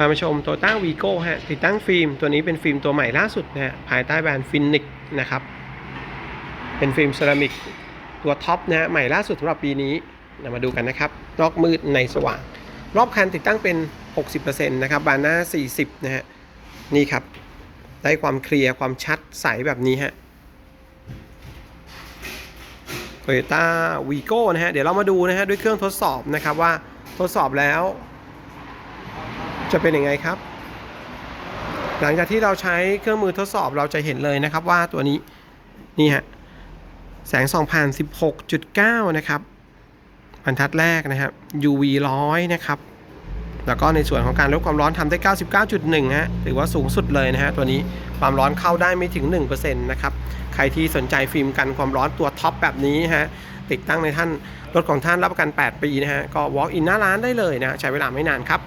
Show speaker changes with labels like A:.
A: พามาชมโตต้าวีโก้ฮะติดตั้งฟิล์มตัวนี้เป็นฟิล์มตัวใหม่ล่าสุดนะฮะภายใต้แบรนด์ฟินิกนะครับ เป็นฟิล์มเซรามิกตัวท็อปนะฮะใหม่ล่าสุดสำหรับปีนี้เรามาดูกันนะครับนอกมืดในสว่าง รอบคันติดตั้งเป็น 60%นะครับบานหน้า 40 นะฮะนี่ครับ ได้ความเคลียร์ความชัดใสแบบนี้ฮะ Toyota Vigo นะฮะเดี๋ยวเรามาดูนะฮะด้วยเครื่องทดสอบนะครับว่าทดสอบแล้ว จะเป็นยังไงครับ หลังจากที่เราใช้เครื่องมือทดสอบเราจะเห็นเลยนะครับว่าตัวนี้นี่ฮะแสงส่องผ่าน 16.9 นะครับบรรทัดแรกนะครับ UV 100 นะครับ แล้วก็ในส่วนของการลดความร้อนทำได้ 99.1 ฮะถือว่าสูงสุดเลยนะฮะตัวนี้ความร้อนเข้าได้ไม่ถึง 1%นะครับ ใครที่สนใจฟิล์มกันความร้อนตัวท็อปแบบนี้ฮะติดตั้งในท่านรถของท่านรับประกัน 8 ปีนะฮะก็ walk in หน้าร้านได้เลยนะ ใช้เวลาไม่นานครับ